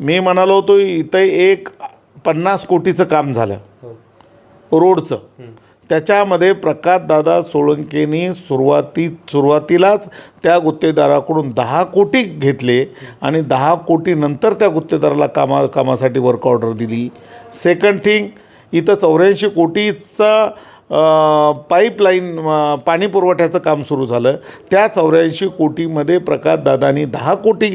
मी म्हणालो होतो इथं एक पन्नास कोटीचं काम झालं. रोडचं. त्याच्यामध्ये प्रकाशदादा सोळंकेनी सुरुवाती सुरुवातीलाच त्या गुत्तेदाराकडून दहा कोटी घेतले आणि दहा कोटीनंतर त्या गुत्तेदाराला कामा कामासाठी वर्क ऑर्डर दिली. सेकंड थिंग इथं चौऱ्याऐंशी कोटीचा पाईपलाईन पाणी पुरवठ्याचं काम सुरू झालं. त्या चौऱ्याऐंशी कोटीमध्ये प्रकाशदादांनी दहा कोटी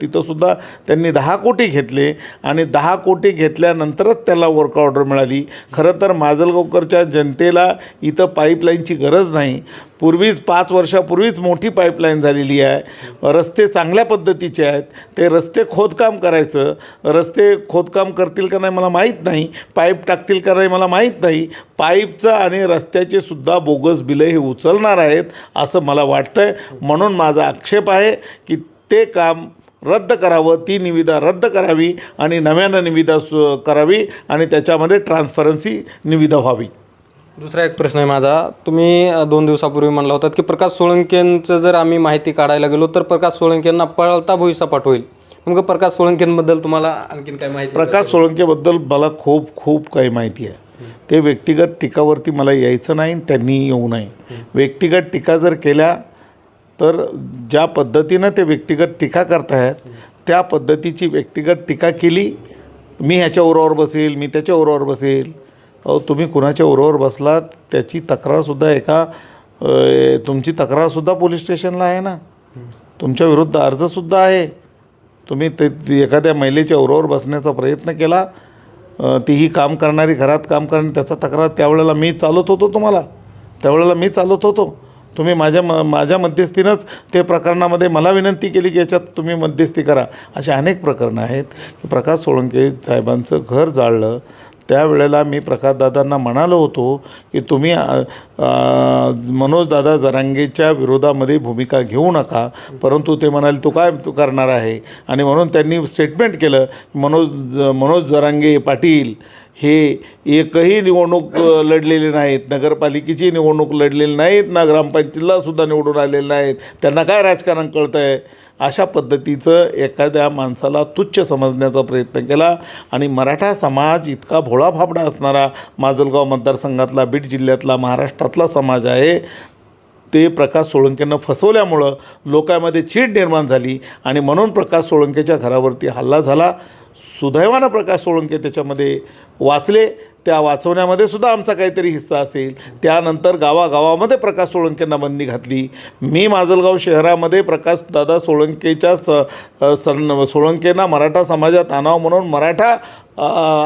तिथंसुद्धा त्यांनी दहा कोटी घेतले आणि दहा कोटी घेतल्यानंतरच त्याला वर्क ऑर्डर मिळाली. खरं तर माजलगावकरच्या जनतेला इथं पाईपलाईनची गरज नाही पूर्वीच पाच वर्षापूर्वीच मोठी पाईपलाईन झालेली आहे. रस्ते चांगल्या पद्धतीचे आहेत. ते रस्ते खोदकाम करायचं. रस्ते खोदकाम करतील का नाही मला माहीत नाही. पाईप टाकतील का नाही मला माहीत नाही. पाईपचं आणि रस्त्याचे सुद्धा बोगस बिलं हे उचलणार आहेत असं मला वाटतं आहे म्हणून माझा आक्षेप आहे की ते काम रद्द करावं. ती निविदा रद्द करावी आणि नव्यानं निविदा सु करावी आणि त्याच्यामध्ये ट्रान्सपरन्सी निविदा व्हावी. दुसरा एक प्रश्न आहे माझा. तुम्ही दोन दिवसापूर्वी म्हणला होतात की प्रकाश सोळंकेंचं जर आम्ही माहिती काढायला गेलो तर प्रकाश सोळंकेंना पळता भुईसपाट होईल. मग प्रकाश सोळंकेंबद्दल तुम्हाला आणखीन काय माहिती प्रकाश सोळंकेबद्दल मला खूप खूप काही माहिती आहे. ते व्यक्तिगत टीकावरती मला यायचं नाही त्यांनी येऊ नये. व्यक्तिगत टीका जर केल्या तर ज्या पद्धतीनं ते व्यक्तिगत टीका करतायत त्या पद्धतीची व्यक्तिगत टीका केली मी ह्याच्या उरावर बसेल मी त्याच्या उरावर बसेल. तुम्ही कुणाच्या उरावर बसलात? त्याची तक्रारसुद्धा एका तुमची तक्रारसुद्धा पोलीस स्टेशनला आहे ना? तुमच्या विरुद्ध अर्जसुद्धा आहे. तुम्ही ते एखाद्या महिलेच्या उरावर बसण्याचा प्रयत्न केला तीही काम करणारी घरात काम करणारी त्याचा तक्रार त्यावेळेला मी चालत होतो तुम्हाला. त्यावेळेला मी चालत होतो. तुम्ही माझ्या म माझ्या मध्यस्थीनंच ते प्रकरणामध्ये मला विनंती केली की याच्यात तुम्ही मध्यस्थी करा. अशी अनेक प्रकरणं आहेत की प्रकाश सोळंके साहेबांचं घर जाळलं त्यावेळेला मी प्रकाशदादांना म्हणालो होतो की तुम्ही मनोजदादा जरांगेच्या विरोधामध्ये भूमिका घेऊ नका परंतु ते म्हणाले तू काय तू करणार आहे? आणि म्हणून त्यांनी स्टेटमेंट केलं मनोज मनोज जरांगे पाटील हे एकही निवडणूक लढलेले नाहीत. नगरपालिकेची निवडणूक लढलेली नाहीत. ना ग्रामपंचायतीलासुद्धा निवडून आलेले नाहीत. त्यांना काय राजकारण कळतं आहे अशा पद्धतीचं एखाद्या माणसाला तुच्छ समजण्याचा प्रयत्न केला आणि मराठा समाज इतका भोळाफाबडा असणारा माजलगाव मतदारसंघातला बीड जिल्ह्यातला महाराष्ट्रातला समाज आहे. ते प्रकाश सोळंकेनं फसवल्यामुळं लोकांमध्ये चीड निर्माण झाली आणि म्हणून प्रकाश सोळंकेच्या घरावरती हल्ला झाला. सुदैवानं प्रकाश सोळंके त्याच्यामध्ये वाचले. त्या वाचवण्यामध्ये सुद्धा आमचा काहीतरी हिस्सा असेल. त्यानंतर गावागावामध्ये प्रकाश सोळंकेंना बंदी घातली. मी माजलगाव शहरामध्ये प्रकाश दादा सोळंकेच्या स सन सण सोळंकेंना मराठा समाजात आणावं म्हणून मराठा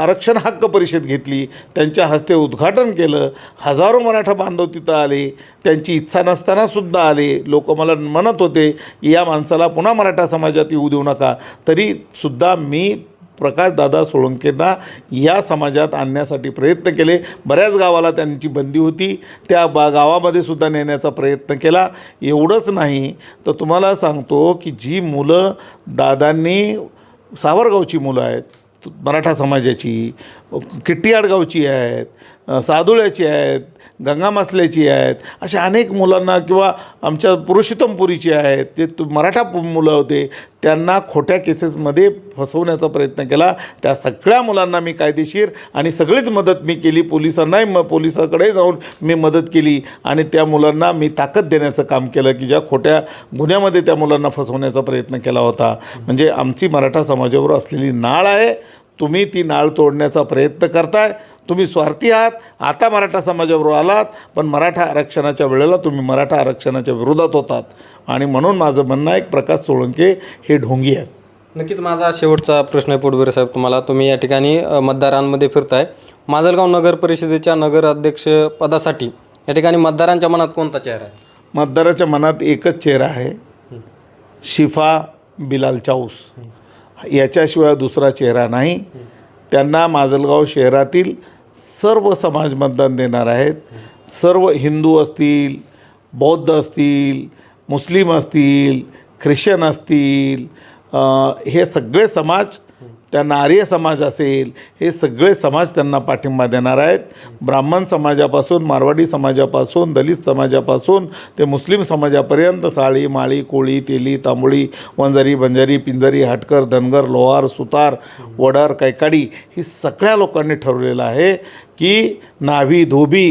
आरक्षण हक्क परिषद घेतली. त्यांच्या हस्ते उद्घाटन केलं. हजारो मराठा बांधव तिथं आले. त्यांची इच्छा नसतानासुद्धा आले. लोक मला म्हणत होते या माणसाला पुन्हा मराठा समाजात येऊ देऊ नका. तरीसुद्धा मी प्रकाशदादा सोळंकेंना या समाजात आणण्यासाठी प्रयत्न केले. बऱ्याच गावाला त्यांची बंदी होती. त्या बा गावामध्ये सुद्धा नेण्याचा प्रयत्न केला. एवढंच नाही तर तुम्हाला सांगतो की जी मुलं दादांनी सावरगावची मुलं आहेत मराठा समाजाची किट्टियाडगावची आहेत सादुळ्याची आहेत गंगामासल्याची आहेत अशा अनेक मुलांना किंवा आमच्या पुरुषोत्तमपुरीची आहेत ते तु- मराठा मुलं होते त्यांना खोट्या केसेसमध्ये फसवण्याचा प्रयत्न केला. त्या सगळ्या मुलांना मी कायदेशीर आणि सगळीच मदत मी केली. पोलिसांनाही म पोलिसाकडे जाऊन मी मदत केली आणि त्या मुलांना मी ताकद देण्याचं काम केलं की ज्या खोट्या गुन्ह्यामध्ये त्या मुलांना फसवण्याचा प्रयत्न केला होता. म्हणजे आमची मराठा समाजावर असलेली नाळ आहे. तुम्ही ती नाळ तोडण्याचा प्रयत्न करताय. तुम्ही स्वार्थी आहात. आता मराठा समाजाबरोबर आलात पण मराठा आरक्षणाच्या वेळेला तुम्ही मराठा आरक्षणाच्या विरोधात होतात. आणि म्हणून माझं म्हणणं आहे प्रकाश सोळंके हे ढोंगी आहेत. नक्कीच माझा शेवटचा प्रश्न आहे पोटभरे साहेब तुम्हाला. तुम्ही या ठिकाणी मतदारांमध्ये फिरताय. माजलगाव नगर परिषदेच्या नगर अध्यक्ष पदासाठी या ठिकाणी मतदारांच्या मनात कोणता चेहरा आहे? मतदाराच्या मनात एकच चेहरा आहे. शिफा बिलाल चाऊस. याच्याशिवाय दुसरा चेहरा नाही. त्यांना माजलगाव शहरातील सर्व समाज मतदान देणार आहेत. सर्व हिंदू असतील बौद्ध असतील मुस्लिम असतील ख्रिश्चन असतील हे सगळे समाज त्यांना आर्य समाज असेल हे सगळे समाज त्यांना पाठिंबा देणार आहेत. ब्राह्मण समाजापासून मारवाडी समाजापासून दलित समाजापासून ते मुस्लिम समाजापर्यंत साळी माळी कोळी तेली तांबोळी वंजारी बंजारी पिंजारी हाटकर धनगर लोहार सुतार वडार कैकाडी ही सगळ्या लोकांनी ठरवलेलं आहे की नाभी धोबी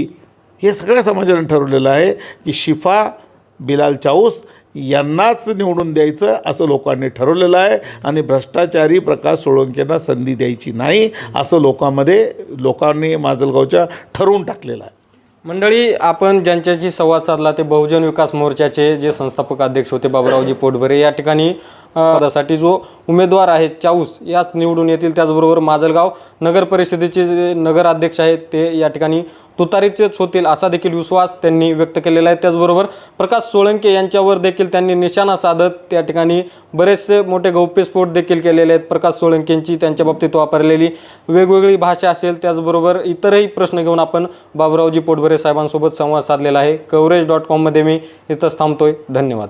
हे सगळ्या समाजाने ठरवलेलं आहे की शिफा बिलाल चाऊस यांनाच निवडून द्यायचं असं लोकांनी ठरवलेलं आहे आणि भ्रष्टाचारी प्रकाश सोळंकेंना संधी द्यायची नाही असं लोकांमध्ये लोकांनी माजलगावच्या ठरवून टाकलेलं आहे. मंडळी आपण ज्यांच्याशी संवाद साधला ते बहुजन विकास मोर्चाचे जे संस्थापक अध्यक्ष होते बाबुरावजी पोटभरे या ठिकाणी पदासाठी जो उमेदवार आहे चाऊस याच निवडून येतील. त्याचबरोबर माजलगाव नगर परिषदेचे जे नगराध्यक्ष आहेत ते या ठिकाणी तुतारीचेच होतील असा देखील विश्वास त्यांनी व्यक्त केलेला आहे. त्याचबरोबर प्रकाश सोळंके यांच्यावर देखील त्यांनी निशाणा साधत त्या ठिकाणी बरेचसे मोठे गौप्यस्फोट देखील केलेले आहेत. प्रकाश सोळंकेंची त्यांच्या बाबतीत वापरलेली वेगवेगळी भाषा असेल त्याचबरोबर इतरही प्रश्न घेऊन आपण बाबुरावजी पोटभरे साहेबांसोबत संवाद साधलेला आहे. कवरेज डॉट कॉममध्ये मी इथंच थांबतोय. धन्यवाद.